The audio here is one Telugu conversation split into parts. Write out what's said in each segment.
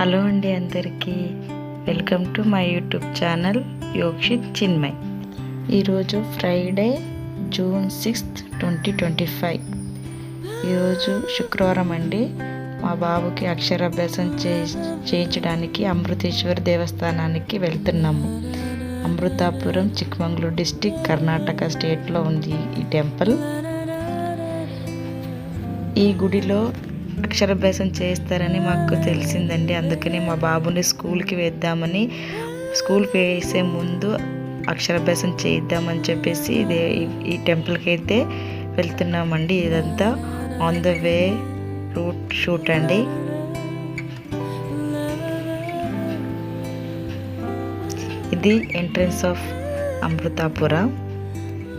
హలో అండి అందరికీ. Welcome to my YouTube channel Yokshith Chinmay. ఈరోజు Friday June sixth twenty twenty five. ఈరోజు శుక్రవారం అండి. మా బాబుకి అక్షరాభ్యాసం చే చేయించడానికి అమృతేశ్వర దేవస్థానానికి వెళ్తున్నాము. అమృతాపురం చిక్కమంగళూరు డిస్టిక్ కర్ణాటక స్టేట్లో ఉంది ఈ టెంపుల్. ఈ గుడిలో అక్షరాభ్యాసం చేస్తారని మాకు తెలిసిందండి. అందుకని మా బాబుని స్కూల్కి వేద్దామని స్కూల్కి వేసే ముందు అక్షరాభ్యాసం చేద్దామని చెప్పేసి ఇదే ఈ టెంపుల్కి అయితే వెళ్తున్నామండి. ఇదంతా on the way route shoot అండి. ఇది ఎంట్రన్స్ ఆఫ్ అమృతాపుర.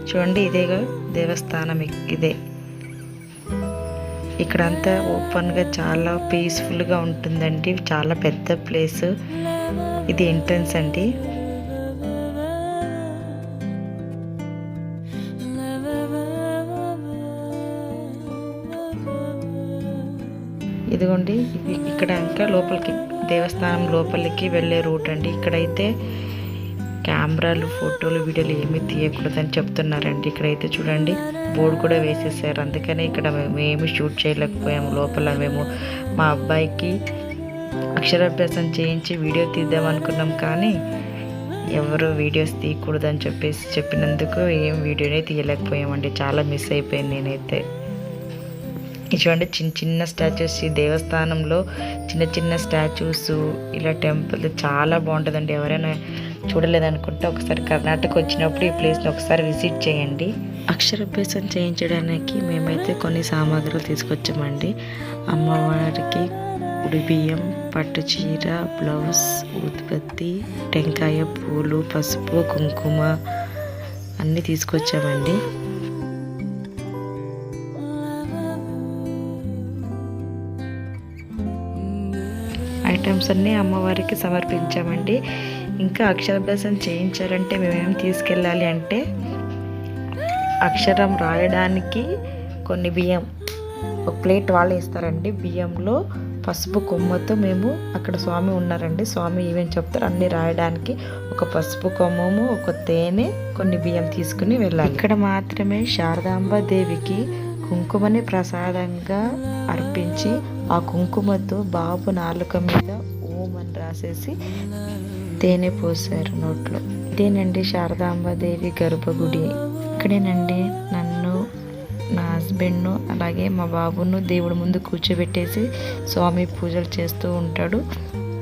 చూడండి ఇదే దేవస్థానం ఇదే. ఇక్కడంతా ఓపెన్గా చాలా పీస్ఫుల్గా ఉంటుందండి. చాలా పెద్ద ప్లేస్. ఇది ఎంట్రన్స్ అండి. ఇదిగోండి ఇక్కడ ఇంకా లోపలికి దేవస్థానం లోపలికి వెళ్ళే రూట్ అండి. ఇక్కడైతే కెమెరాలు ఫోటోలు వీడియోలు ఏమీ తీయకూడదని చెప్తున్నారండి. ఇక్కడైతే చూడండి బోర్డు కూడా వేసేసారు. అందుకని ఇక్కడ మేము షూట్ చేయలేకపోయాము. లోపల మేము మా అబ్బాయికి అక్షరాభ్యాసం చేయించి వీడియో తీద్దాం అనుకున్నాం కానీ ఎవరు వీడియోస్ తీయకూడదని చెప్పేసి చెప్పినందుకు ఏం వీడియోనే తీయలేకపోయామండి. చాలా మిస్ అయిపోయింది నేనైతే. చూడండి చిన్న చిన్న స్టాచ్యూస్ ఈ దేవస్థానంలో చిన్న చిన్న స్టాచ్యూస్ ఇలా టెంపుల్ చాలా బాగుంటుందండి. ఎవరైనా చూడలేదనుకుంటే ఒకసారి కర్ణాటక వచ్చినప్పుడు ఈ ప్లేస్ని ఒకసారి విజిట్ చేయండి. అక్షరాభ్యాసం చేయించడానికి మేమైతే కొన్ని సామాగ్రులు తీసుకొచ్చామండి. అమ్మవారికి ఉడి బియ్యం పట్టు చీర బ్లౌజ్ ఉత్పత్తి టెంకాయ పూలు పసుపు కుంకుమ అన్నీ తీసుకొచ్చామండి. ఐటమ్స్ అన్నీ అమ్మవారికి సమర్పించామండి. ఇంకా అక్షరాభ్యాసం చేయించారంటే మేమేం తీసుకెళ్ళాలి అంటే అక్షరం రాయడానికి కొన్ని బియ్యం ఒక ప్లేట్ వాళ్ళు ఇస్తారండి. బియ్యంలో పసుపు కొమ్మతో మేము అక్కడ స్వామి ఉన్నారండి. స్వామి ఏమేం చెప్తారు అన్ని రాయడానికి ఒక పసుపు కొమ్మము ఒక తేనె కొన్ని బియ్యం తీసుకుని వెళ్ళాలి. ఇక్కడ మాత్రమే శారదాంబ దేవికి కుంకుమని ప్రసాదంగా అర్పించి ఆ కుంకుమతో బాబు నాలుక మీద ఓం అని రాసేసి తేనె పోసారు నోట్లో. ఇదేనండి శారదాంబాదేవి గర్భగుడి. ఇక్కడేనండి నన్ను నా హస్బెండ్ను అలాగే మా బాబును దేవుడి ముందు కూర్చోబెట్టేసి స్వామి పూజలు చేస్తూ ఉంటాడు.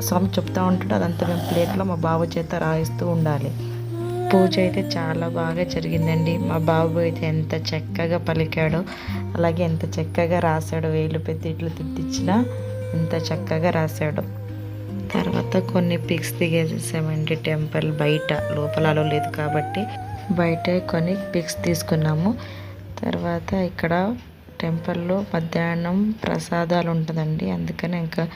స్వామి చెప్తూ ఉంటాడు అదంతా మేము ప్లేట్లో మా బాబు చేత రాయిస్తూ ఉండాలి. పూజ అయితే చాలా బాగా జరిగిందండి. మా బాబు అయితే ఎంత చక్కగా పలికాడో అలాగే ఎంత చక్కగా రాశాడో వేలు పెద్ద ఇట్లు తిట్టించినా ఎంత చక్కగా రాశాడో. తర్వాత కొన్ని పిక్స్ దిగేసేసామండి టెంపుల్ బయట. లోపల లేదు కాబట్టి బయట కొన్ని పిక్స్ తీసుకున్నాము. తర్వాత ఇక్కడ టెంపుల్లో మధ్యాహ్నం ప్రసాదాలు ఉంటుందండి. అందుకని ఇంకా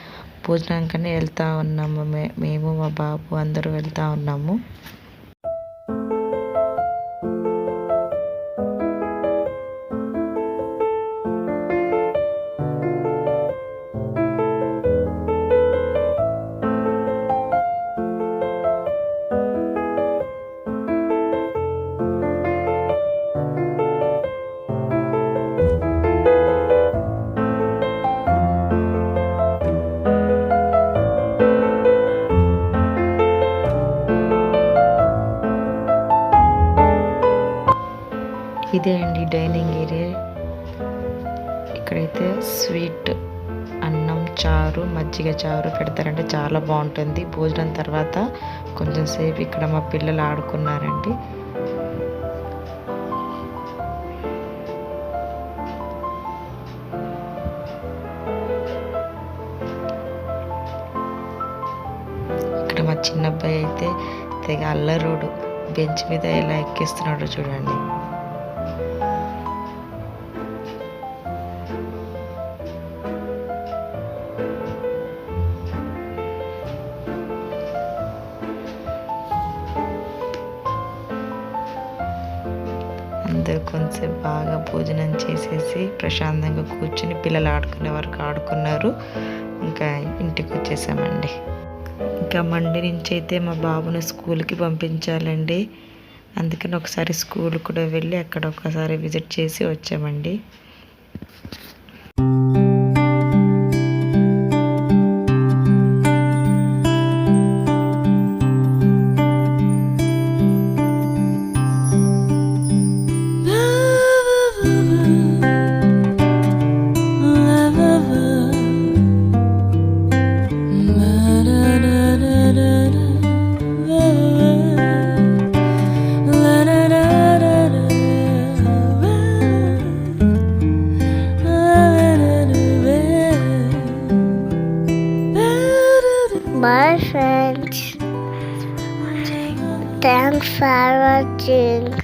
భోజనానికనే వెళ్తూ ఉన్నాము మేము మా బాబు అందరూ వెళ్తూ ఉన్నాము. Dining area. ఇక్కడైతే స్వీట్ అన్నం చారు మజ్జిగ చారు పెడతారంటే చాలా బాగుంటుంది. భోజనం తర్వాత కొంచెం సేపు ఇక్కడ మా పిల్లలు ఆడుకున్నారండి. ఇక్కడ మా చిన్నబ్బాయి అయితే తెగ అల్లరుడు. బెంచ్ మీద ఎలా ఎక్కిస్తున్నాడో చూడండి. అందరూ కొంచెంసేపు బాగా భోజనం చేసేసి ప్రశాంతంగా కూర్చుని పిల్లలు ఆడుకునే వరకు ఆడుకున్నారు. ఇంకా ఇంటికి వచ్చేసామండి. ఇంకా మండే నుంచి అయితే మా బాబుని స్కూల్కి పంపించాలండి. అందుకని ఒకసారి స్కూల్ కూడా వెళ్ళి అక్కడ ఒకసారి విజిట్ చేసి వచ్చామండి. Farah Sarah